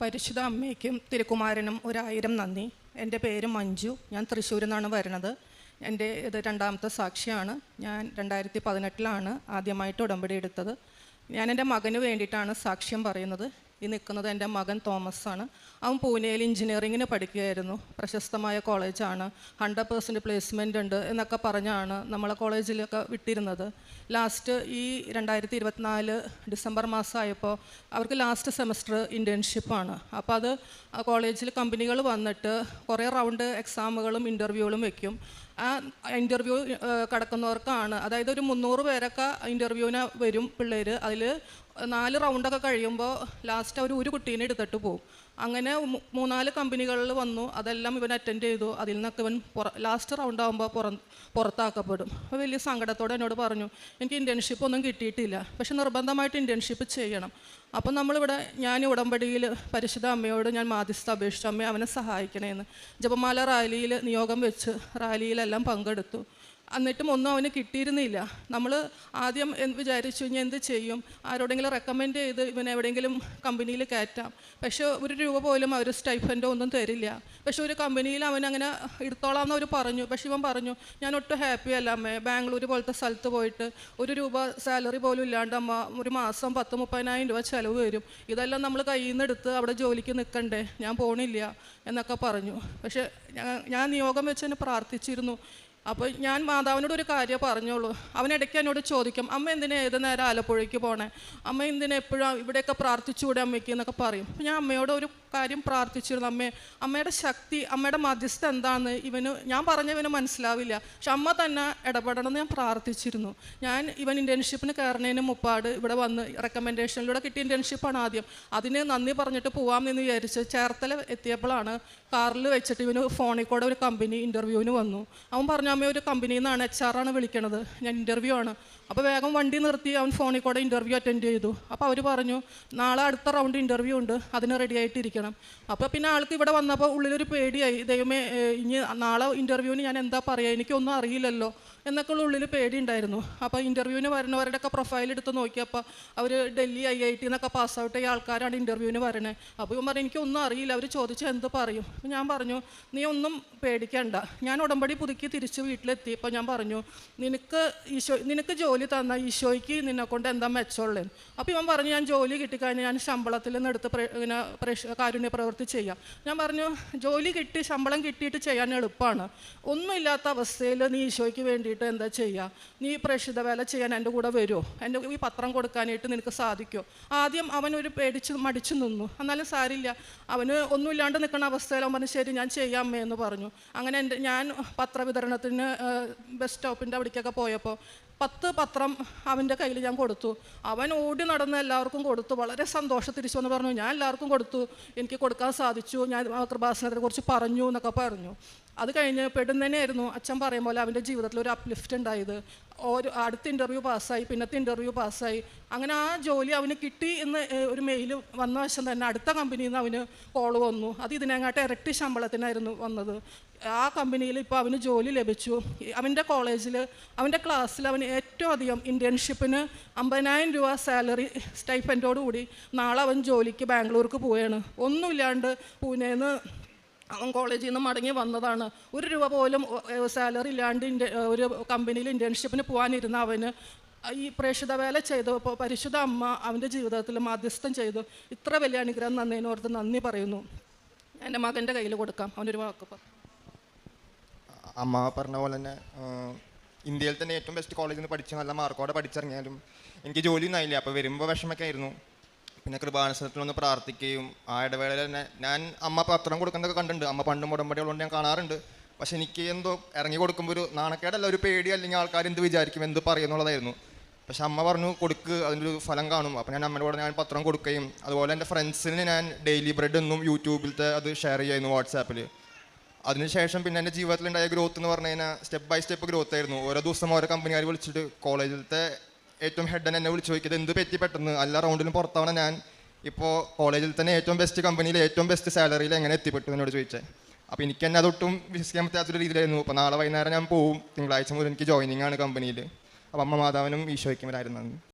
പരിശുദ്ധ അമ്മയ്ക്കും തിരുക്കുമാരനും ഒരായിരം നന്ദി. എന്റെ പേര് മഞ്ജു. ഞാൻ തൃശ്ശൂരിൽ നിന്നാണ് വരുന്നത്. എന്റെ ഇത് രണ്ടാമത്തെ സാക്ഷിയാണ്. ഞാൻ രണ്ടായിരത്തി പതിനെട്ടിലാണ് ആദ്യമായിട്ട് ഉടമ്പടി എടുത്തത്. ഞാൻ എന്റെ മകന് വേണ്ടിയിട്ടാണ് സാക്ഷ്യം പറയുന്നത്. ഈ നിൽക്കുന്നത് എന്റെ മകൻ തോമസ് ആണ്. അവൻ പൂനെയിൽ എഞ്ചിനീയറിങ്ങിന് പഠിക്കുകയായിരുന്നു. പ്രശസ്തമായ കോളേജാണ്. ഹൺഡ്രഡ് പേഴ്സന്റ് പ്ലേസ്മെന്റ് ഉണ്ട് എന്നൊക്കെ പറഞ്ഞാണ് നമ്മളെ കോളേജിലൊക്കെ വിട്ടിരുന്നത്. ലാസ്റ്റ് ഈ രണ്ടായിരത്തി ഇരുപത്തിനാല് ഡിസംബർ മാസമായപ്പോൾ അവർക്ക് ലാസ്റ്റ് സെമസ്റ്റർ ഇന്റേൺഷിപ്പാണ് അപ്പോൾ അത് കോളേജിൽ കമ്പനികൾ വന്നിട്ട് കുറേ റൗണ്ട് എക്സാമുകളും ഇന്റർവ്യൂകളും വെക്കും. ആ ഇന്റർവ്യൂ കിടക്കുന്നവർക്കാണ്. അതായത് ഒരു മുന്നൂറ് പേരൊക്കെ ഇന്റർവ്യൂവിന് വരും പിള്ളേർ അതിൽ നാല് റൗണ്ടൊക്കെ കഴിയുമ്പോൾ ലാസ്റ്റ് അവർ ഒരു കുട്ടീനെ എടുത്തിട്ട് പോകും അങ്ങനെ മൂന്നാൽ കമ്പനികളിൽ വന്നു. അതെല്ലാം ഇവൻ അറ്റൻഡ് ചെയ്തു. അതിൽ നിന്നൊക്കെ ഇവൻ പുറ ലാസ്റ്റ് റൗണ്ട് ആകുമ്പോൾ പുറ പുറത്താക്കപ്പെടും. അപ്പോൾ വലിയ സങ്കടത്തോടെ എന്നോട് പറഞ്ഞു എനിക്ക് ഇന്റേൺഷിപ്പ് ഒന്നും കിട്ടിയിട്ടില്ല. പക്ഷെ നിർബന്ധമായിട്ട് ഇന്റേൺഷിപ്പ് ചെയ്യണം. അപ്പോൾ നമ്മളിവിടെ ഞാൻ ഉടമ്പടിയിൽ പരിശുദ്ധ അമ്മയോട് ഞാൻ മാധ്യസ്ഥ അപേക്ഷിച്ചു. അമ്മയെ അവനെ സഹായിക്കണേന്ന്. ജപമാല റാലിയിൽ നിയോഗം വെച്ച് റാലിയിലെല്ലാം പങ്കെടുത്തു. എന്നിട്ടും ഒന്നും അവന് കിട്ടിയിരുന്നില്ല. നമ്മൾ ആദ്യം എന്ത് വിചാരിച്ചു ഇനി എന്ത് ചെയ്യും? ആരോടെങ്കിലും റെക്കമെൻഡ് ചെയ്ത് ഇവനെ എവിടെയെങ്കിലും കമ്പനിയിൽ കയറ്റാം. പക്ഷേ ഒരു രൂപ പോലും അവർ സ്റ്റൈഫൻഡോ ഒന്നും തരില്ല. പക്ഷേ ഒരു കമ്പനിയിൽ അവൻ അങ്ങനെ എടുത്തോളാം എന്ന് അവർ പറഞ്ഞു. പക്ഷേ ഇവൻ പറഞ്ഞു ഞാൻ ഒട്ടും ഹാപ്പി അല്ല അമ്മേ. ബാംഗ്ലൂർ പോലത്തെ സ്ഥലത്ത് പോയിട്ട് ഒരു രൂപ സാലറി പോലും ഇല്ലാണ്ട് അമ്മ ഒരു മാസം പത്ത് മുപ്പതിനായിരം രൂപ ചിലവ് വരും. ഇതെല്ലാം നമ്മൾ കയ്യിൽ നിന്ന് എടുത്ത് അവിടെ ജോലിക്ക് നിൽക്കണ്ടേ ഞാൻ പോണില്ല എന്നൊക്കെ പറഞ്ഞു. പക്ഷേ ഞാൻ- നിയോഗം വെച്ച് തന്നെ പ്രാർത്ഥിച്ചിരുന്നു. അപ്പോൾ ഞാൻ മാതാവിനോട് ഒരു കാര്യം പറഞ്ഞോളൂ. അവൻ ഇടയ്ക്ക് എന്നോട് ചോദിക്കും അമ്മ എന്തിനാ ഏത് നേരം ആലപ്പുഴയ്ക്ക് പോണേ? അമ്മ എന്തിനാ എപ്പോഴും ഇവിടെയൊക്കെ പ്രാർത്ഥിച്ചുകൂടെ അമ്മയ്ക്ക്? എന്നൊക്കെ പറയും. ഞാൻ അമ്മയോട് ഒരു കാര്യം പ്രാർത്ഥിച്ചിരുന്നു. അമ്മേ അമ്മയുടെ ശക്തി അമ്മയുടെ മധ്യസ്ഥ എന്താണെന്ന് ഇവന് ഞാൻ പറഞ്ഞ ഇവന് മനസ്സിലാവില്ല. പക്ഷെ അമ്മ തന്നെ ഇടപെടണമെന്ന് ഞാൻ പ്രാർത്ഥിച്ചിരുന്നു. ഞാൻ ഇവൻ ഇന്റേൺഷിപ്പിന് കയറുന്നതിന് മുപ്പാട് ഇവിടെ വന്ന് റെക്കമെൻഡേഷനിലൂടെ കിട്ടിയ ഇന്റേൺഷിപ്പാണ് ആദ്യം. അതിന് നന്ദി പറഞ്ഞിട്ട് പോവാമെന്ന് വിചാരിച്ച് ചേർത്തല എത്തിയപ്പോഴാണ് കാറിൽ വെച്ചിട്ട് ഇവന് ഫോണിൽ കൂടെ ഒരു കമ്പനി ഇന്റർവ്യൂവിന് വന്നു. അവൻ പറഞ്ഞു അമ്മ ഒരു കമ്പനിയിൽ നിന്നാണ് എച്ച് ആർ ആണ് വിളിക്കണത്. ഞാൻ ഇന്റർവ്യൂ ആണ്. അപ്പോൾ വേഗം വണ്ടി നിർത്തി അവൻ ഫോണിൽ കൂടെ ഇന്റർവ്യൂ അറ്റൻഡ് ചെയ്തു. അപ്പോൾ അവർ പറഞ്ഞു നാളെ അടുത്ത റൗണ്ട് ഇന്റർവ്യൂ ഉണ്ട്. അതിന് റെഡി ആയിട്ടിരിക്കണം. അപ്പോൾ പിന്നെ ആൾക്ക് ഇവിടെ വന്നപ്പോൾ ഉള്ളിലൊരു പേടിയായി. ദൈവമേ ഇനി നാളെ ഇന്റർവ്യൂവിന് ഞാൻ എന്താ പറയുക എനിക്കൊന്നും അറിയില്ലല്ലോ. എന്നൊക്കെ ഉള്ള ഉള്ളിൽ പേടിയുണ്ടായിരുന്നു അപ്പോൾ ഇന്റർവ്യൂവിന് വരുന്നവരുടെയൊക്കെ പ്രൊഫൈൽ എടുത്ത് നോക്കിയപ്പോൾ അവർ ഡൽഹി ഐ ഐ ടി എന്നൊക്കെ പാസ് ഔട്ട് ആൾക്കാരാണ് ഇന്റർവ്യൂവിന് വരണേ. അപ്പോൾ ഇവൻ പറഞ്ഞു എനിക്കൊന്നും അറിയില്ല. അവർ ചോദിച്ചാൽ എന്ത് പറയും? ഞാൻ പറഞ്ഞു നീ ഒന്നും പേടിക്കണ്ട. ഞാൻ ഉടമ്പടി പുതുക്കി തിരിച്ച് വീട്ടിലെത്തി. അപ്പോൾ ഞാൻ പറഞ്ഞു നിനക്ക് ഈശോ നിനക്ക് ജോലി തന്ന ഈശോയ്ക്ക് നിന്നെ കൊണ്ട് എന്താ മെച്ചമുള്ളത് അപ്പോൾ ഇവൻ പറഞ്ഞു ഞാൻ ജോലി കിട്ടിക്കഴിഞ്ഞാൽ ഞാൻ ശമ്പളത്തിൽ നിന്ന് എടുത്ത് ഇങ്ങനെ പ്രേക്ഷ കാരുണ്യ പ്രവൃത്തി ചെയ്യാം. ഞാൻ പറഞ്ഞു ജോലി കിട്ടി ശമ്പളം കിട്ടിയിട്ട് ചെയ്യാൻ എളുപ്പമാണ് ഒന്നുമില്ലാത്ത അവസ്ഥയിൽ നീ ഈശോയ്ക്ക് വേണ്ടിയിട്ട് എന്താ ചെയ്യുക നീ പ്രേക്ഷിത വേല ചെയ്യാൻ എന്റെ കൂടെ വരുമോ എന്റെ ഈ പത്രം കൊടുക്കാനായിട്ട് നിനക്ക് സാധിക്കുമോ ആദ്യം അവൻ ഒരു പേടിച്ച് മടിച്ചു നിന്നു. എന്നാലും സാരില്ല. അവന് ഒന്നുമില്ലാണ്ട് നിൽക്കുന്ന അവസ്ഥയിൽ അവൻ പറഞ്ഞു ശരി ഞാൻ ചെയ്യാം അമ്മയെന്ന് പറഞ്ഞു. അങ്ങനെ എന്റെ ഞാൻ പത്രവിതരണത്തിന് ബസ് സ്റ്റോപ്പിന്റെ അവിടേക്കൊക്കെ പോയപ്പോൾ പത്ത് പത്രം അവന്റെ കയ്യിൽ ഞാൻ കൊടുത്തു. അവൻ ഓടി നടന്ന് എല്ലാവർക്കും കൊടുത്തു. വളരെ സന്തോഷം തിരിച്ചു എന്ന് പറഞ്ഞു ഞാൻ എല്ലാവർക്കും കൊടുത്തു. എനിക്ക് കൊടുക്കാൻ സാധിച്ചു. ഞാൻ ആ കൃപാസനത്തെ കുറിച്ച് പറഞ്ഞു എന്നൊക്കെ പറഞ്ഞു. അത് കഴിഞ്ഞ് പെടുന്നതിനായിരുന്നു അച്ഛൻ പറയും പോലെ അവന്റെ ജീവിതത്തിൽ ഒരു അപ്ലിഫ്റ്റ് ഉണ്ടായത്. ഒരു അടുത്ത ഇന്റർവ്യൂ പാസ്സായി പിന്നത്തെ ഇന്റർവ്യൂ പാസ്സായി. അങ്ങനെ ആ ജോലി അവന് കിട്ടി എന്ന് ഒരു മെയിൽ വന്ന വശം തന്നെ അടുത്ത കമ്പനിയിൽ നിന്ന് അവന് കോൾ വന്നു. അത് ഇതിനെങ്ങാട്ട് ഇരട്ടി ശമ്പളത്തിനായിരുന്നു വന്നത്. ആ കമ്പനിയിൽ ഇപ്പോൾ അവന് ജോലി ലഭിച്ചു. അവന്റെ കോളേജിൽ അവന്റെ ക്ലാസ്സിൽ അവന് ഏറ്റവും അധികം ഇന്റേൺഷിപ്പിന് അമ്പതിനായിരം രൂപ സാലറി സ്റ്റൈഫന്റോട് കൂടി നാളെ അവൻ ജോലിക്ക് ബാംഗ്ലൂർക്ക് പോവുകയാണ് ഒന്നുമില്ലാണ്ട് പൂനെന്ന് അവൻ കോളേജിൽ നിന്ന് മടങ്ങി വന്നതാണ്. ഒരു രൂപ പോലും സാലറി ഇല്ലാണ്ട് ഒരു കമ്പനിയിൽ ഇന്റേൺഷിപ്പിന് പോകാനിരുന്ന അവന് ഈ പ്രേക്ഷിത വേല ചെയ്തു. അപ്പോൾ പരിശുദ്ധ അമ്മ അവന്റെ ജീവിതത്തിൽ മാധ്യസ്ഥം ചെയ്തു. ഇത്ര വലിയ അനുഗ്രഹം നന്ദിനോർത്ത് നന്ദി പറയുന്നു. എന്റെ മകന്റെ കയ്യിൽ കൊടുക്കാം. അവനൊരു വാക്ക് അമ്മ പറഞ്ഞ പോലെ തന്നെ ഇന്ത്യയിൽ തന്നെ ഏറ്റവും ബെസ്റ്റ് കോളേജിൽ നിന്ന് പഠിച്ച് നല്ല മാർക്കോടെ പഠിച്ചിറങ്ങിയാലും എനിക്ക് ജോലിയൊന്നും ആയില്ല. അപ്പോൾ വരുമ്പോൾ വിഷമൊക്കെ ആയിരുന്നു. പിന്നെ കൃപാനുസരത്തിൽ ഒന്ന് പ്രാർത്ഥിക്കുകയും ആ ഇടവേളയിൽ തന്നെ ഞാൻ അമ്മ പത്രം കൊടുക്കുന്നതൊക്കെ കണ്ടിട്ടുണ്ട്. അമ്മ പണ്ടും ഉടമ്പടികളുണ്ട് ഞാൻ കാണാറുണ്ട്. പക്ഷെ എനിക്ക് എന്തോ ഇറങ്ങി കൊടുക്കുമ്പോൾ ഒരു നാണക്കേടല്ല ഒരു പേടി അല്ലെങ്കിൽ ആൾക്കാർ എന്ത് വിചാരിക്കും എന്ത് പറയും എന്നുള്ളതായിരുന്നു. പക്ഷെ അമ്മ പറഞ്ഞു കൊടുക്ക് അതിന്റെ ഒരു ഫലം കാണും. അപ്പോൾ ഞാൻ അമ്മയുടെ കൂടെ ഞാൻ പത്രം കൊടുക്കുകയും അതുപോലെ എന്റെ ഫ്രണ്ട്സിന് ഞാൻ ഡെയിലി ബ്രെഡ് എന്നും യൂട്യൂബിലത്തെ അത് ഷെയർ ചെയ്യുന്നു വാട്സാപ്പിൽ അതിനുശേഷം പിന്നെ എന്റെ ജീവിതത്തിലുണ്ടായ ഗ്രോത്ത് എന്ന് പറഞ്ഞു കഴിഞ്ഞാൽ സ്റ്റെപ്പ് ബൈ സ്റ്റെപ്പ് ഗ്രോത്ത് ആയിരുന്നു ഓരോ ദിവസം ഓരോ കമ്പനിക്കാർ വിളിച്ചിട്ട് കോളേജിലത്തെ ഏറ്റവും ഹെഡ് എന്നെ വിളിച്ചു ചോദിക്കുന്നത് എന്ത് പറ്റി പെട്ടെന്ന്? എല്ലാ റൗണ്ടിലും പുറത്തവണ ഞാൻ. ഇപ്പോൾ കോളേജിൽ തന്നെ ഏറ്റവും ബെസ്റ്റ് കമ്പനിയിൽ ഏറ്റവും ബെസ്റ്റ് സാലറിയിൽ എങ്ങനെ എത്തിപ്പെട്ടു എന്നോട് ചോദിച്ചത് അപ്പോൾ എനിക്ക് തന്നെ അതൊട്ടും വിശ്വസിക്കാൻ പറ്റാത്തൊരു രീതിയിലായിരുന്നു. അപ്പോൾ നാളെ വൈകുന്നേരം ഞാൻ പോവും. തിങ്കളാഴ്ച മുതൽ എനിക്ക് ജോയിനിങ് ആണ് കമ്പനിയിൽ അപ്പോൾ അമ്മ മാതാവിനും ഈശോയ്ക്കും വരായിരുന്നു